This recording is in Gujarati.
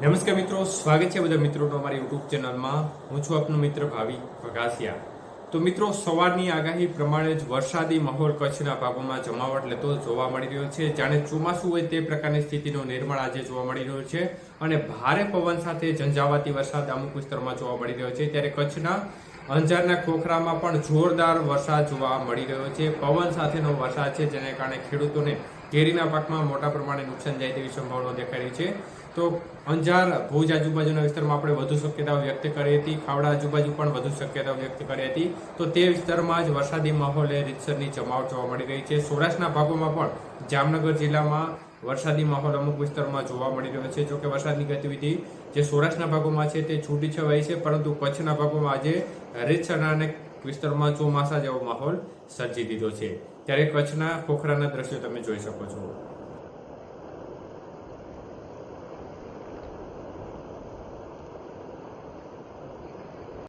નમસ્કાર મિત્રો, સ્વાગત છે બધા મિત્રોનો અમારી યુટ્યુબ ચેનલમાં. હું છું આપનો મિત્ર ભાવિ વઘાસિયા તો મિત્રો, સવારની આગાહી પ્રમાણે જ વરસાદી માહોલ કચ્છના ભાગોમાં જમાવટ લેતો જોવા મળી રહ્યો છે. જાણે ચોમાસું હોય તે પ્રકારની સ્થિતિનું નિર્માણ આજે જોવા મળી રહ્યું છે અને ભારે પવન સાથે ઝંઝાવાતી વરસાદ અમુક વિસ્તારમાં જોવા મળી રહ્યો છે. ત્યારે કચ્છના અંજારના ખોખરામાં પણ જોરદાર વરસાદ જોવા મળી રહ્યો છે. પવન સાથેનો વરસાદ છે, જેને કારણે ખેડૂતોને કેરીના પાકમાં મોટા પ્રમાણે નુકસાન જાય તેવી સંભાવના દેખાઈ રહી છે. તો અંજાર, ભુજ આજુબાજુના વિસ્તારમાં આપણે વધુ શક્યતાઓ વ્યક્ત કરી હતી. ખાવડા આજુબાજુ પણ વધુ શક્યતાઓ વ્યક્ત કરી હતી. તો તે વિસ્તારમાં જ વરસાદી માહોલે રીતસરની જમાવટ જોવા મળી રહી છે. સૌરાષ્ટ્રના ભાગોમાં પણ જામનગર જિલ્લામાં વરસાદી માહોલ અમુક વિસ્તારમાં જોવા મળી રહ્યો છે. જોકે વરસાદની ગતિવિધિ જે સૌરાષ્ટ્રના ભાગોમાં છે તે છૂટી છવાઈ છે, પરંતુ કચ્છના ભાગોમાં આજે રીતસરના અને વિસ્તારમાં ચોમાસા જેવો માહોલ સર્જી દીધો છે. ત્યારે કચ્છના ખોખરાના દ્રશ્યો તમે જોઈ શકો છો.